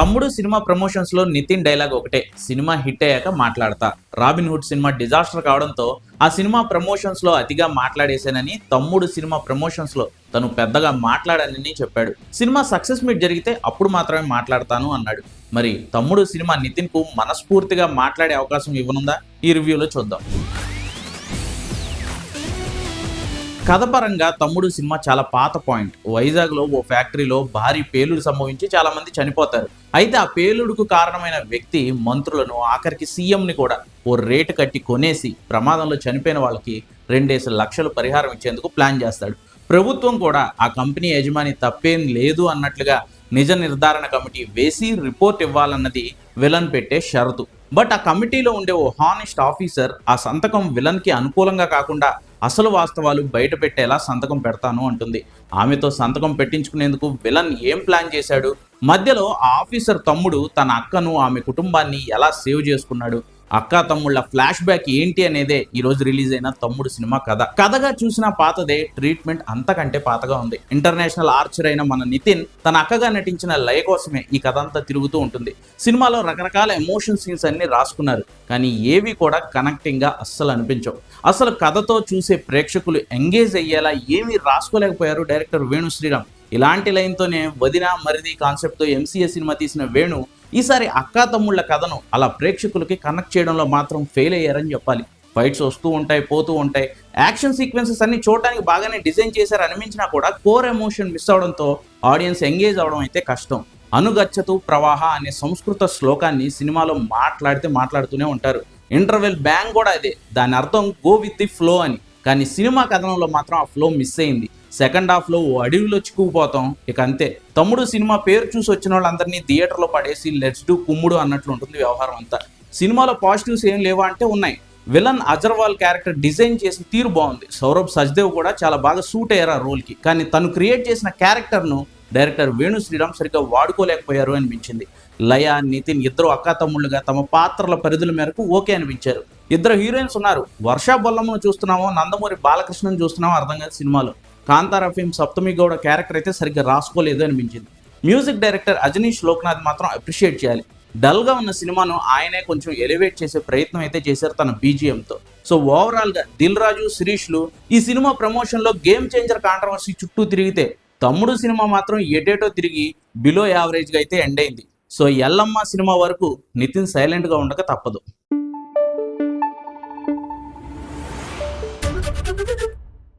తమ్ముడు సినిమా ప్రమోషన్స్లో నితిన్ డైలాగ్ ఒకటే సినిమా హిట్ అయ్యాక మాట్లాడతా. రాబిన్ హుడ్ సినిమా డిజాస్టర్ కావడంతో ఆ సినిమా ప్రమోషన్స్లో అతిగా మాట్లాడేశానని తమ్ముడు సినిమా ప్రమోషన్స్లో తను పెద్దగా మాట్లాడానని చెప్పాడు. సినిమా సక్సెస్ మీట్ జరిగితే అప్పుడు మాత్రమే మాట్లాడతాను అన్నాడు. మరి తమ్ముడు సినిమా నితిన్కు మనస్ఫూర్తిగా మాట్లాడే అవకాశం ఇవ్వనుందా? ఈ రివ్యూలో చూద్దాం. కథపరంగా తమ్ముడు సినిమా చాలా పాత పాయింట్. వైజాగ్లో ఓ ఫ్యాక్టరీలో భారీ పేలుడు సంభవించి చాలా మంది చనిపోతారు. అయితే ఆ పేలుడుకు కారణమైన వ్యక్తి మంత్రులను ఆఖరికి సీఎంని కూడా ఓ రేటు కట్టి కొనేసి ప్రమాదంలో చనిపోయిన వాళ్ళకి రెండేసి లక్షలు పరిహారం ఇచ్చేందుకు ప్లాన్ చేస్తాడు. ప్రభుత్వం కూడా ఆ కంపెనీ యజమాని తప్పేం లేదు అన్నట్లుగా నిజ నిర్ధారణ కమిటీ వేసి రిపోర్ట్ ఇవ్వాలన్నది విలన్ పెట్టే షరతు. బట్ ఆ కమిటీలో ఉండే ఓ హానెస్ట్ ఆఫీసర్ ఆ సంతకం విలన్కి అనుకూలంగా కాకుండా అసలు వాస్తవాలు బయట పెట్టేలా సంతకం పెడతాను అంటుంది. ఆమెతో సంతకం పెట్టించుకునేందుకు విలన్ ఏం ప్లాన్ చేశాడు? మధ్యలో ఆఫీసర్ తమ్ముడు తన అక్కను ఆమె కుటుంబాన్ని ఎలా సేవ్ చేసుకున్నాడు? అక్క తమ్ముళ్ళ ఫ్లాష్ బ్యాక్ ఏంటి అనేదే ఈ రోజు రిలీజ్ అయిన తమ్ముడు సినిమా కథ. కథగా చూసిన పాతదే ట్రీట్మెంట్ అంతకంటే పాతగా ఉంది. ఇంటర్నేషనల్ ఆర్చర్ అయిన మన నితిన్ తన అక్కగా నటించిన లయ కోసమే ఈ కథ అంతా తిరుగుతూ ఉంటుంది. సినిమాలో రకరకాల ఎమోషన్ సీన్స్ అన్ని రాసుకున్నారు. కానీ ఏవి కూడా కనెక్టింగ్గా అస్సలు అనిపించవు. అసలు కథతో చూసే ప్రేక్షకులు ఎంగేజ్ అయ్యేలా ఏమీ రాసుకోలేకపోయారు డైరెక్టర్ వేణు శ్రీరామ్ ఇలాంటి లైన్తోనే వదిన మరిది కాన్సెప్ట్తో ఎంసీఏ సినిమా తీసిన వేణు ఈసారి అక్కా తమ్ముళ్ళ కథను అలా ప్రేక్షకులకి కనెక్ట్ చేయడంలో మాత్రం ఫెయిల్ అయ్యారని చెప్పాలి. ఫైట్స్ వస్తూ ఉంటాయి పోతూ ఉంటాయి. యాక్షన్ సీక్వెన్సెస్ అన్ని చూడడానికి బాగానే డిజైన్ చేశారు అనిపించినా కూడా కోర్ ఎమోషన్ మిస్ అవడంతో ఆడియన్స్ ఎంగేజ్ అవడం అయితే కష్టం. అనుగచ్చతు ప్రవాహ అనే సంస్కృత శ్లోకాన్ని సినిమాలో మాట్లాడితే మాట్లాడుతూనే ఉంటారు. ఇంటర్వెల్ బ్యాంగ్ కూడా అదే. దాని అర్థం గో విత్ ది ఫ్లో అని. కానీ సినిమా కథనంలో మాత్రం ఆ ఫ్లో మిస్ అయింది. సెకండ్ హాఫ్లో ఓ అడవిలో చిక్కుకుపోతాం. ఇక అంతే. తమ్ముడు సినిమా పేరు చూసి వచ్చిన వాళ్ళందరినీ థియేటర్లో పడేసి లెట్స్ డూ కుమ్ముడు అన్నట్లు ఉంటుంది వ్యవహారం అంతా. సినిమాలో పాజిటివ్స్ ఏం లేవా అంటే ఉన్నాయి. విలన్ అజర్వాల్ క్యారెక్టర్ డిజైన్ చేసిన తీరు బాగుంది. సౌరభ్ సజ్దేవ్ కూడా చాలా బాగా సూట్ అయ్యారు ఆ రోల్కి కానీ తను క్రియేట్ చేసిన క్యారెక్టర్ను డైరెక్టర్ వేణు శ్రీరామ్ సరిగ్గా వాడుకోలేకపోయారు అనిపించింది. లయ నితిన్ ఇద్దరు అక్కా తమ్ముళ్ళుగా తమ పాత్రల పరిధుల మేరకు ఓకే అనిపించారు. ఇద్దరు హీరోయిన్స్ ఉన్నారు. వర్షా బొల్లమ్మను చూస్తున్నామో నందమూరి బాలకృష్ణను చూస్తున్నామో అర్థం కాదు సినిమాలో. కాంతారా ఫిల్మ్ సప్తమి గౌడ క్యారెక్టర్ అయితే సరిగ్గా రాసుకోలేదు అనిపించింది. మ్యూజిక్ డైరెక్టర్ అజనీష్ లోక్నాథ్ మాత్రం అప్రిషియేట్ చేయాలి. డల్గా ఉన్న సినిమాను ఆయనే కొంచెం ఎలివేట్ చేసే ప్రయత్నం అయితే చేశారు తన బీజిఎంతో. సో ఓవరాల్గా దిల్ రాజు శిరీష్లు ఈ సినిమా ప్రమోషన్లో గేమ్ చేంజర్ కాంట్రవర్సీ చుట్టూ తిరిగితే తమ్ముడు సినిమా మాత్రం ఎటేటో తిరిగి బిలో యావరేజ్గా అయితే ఎండ్ అయింది. సో ఎల్లమ్మ సినిమా వరకు నితిన్ సైలెంట్గా ఉండక తప్పదు.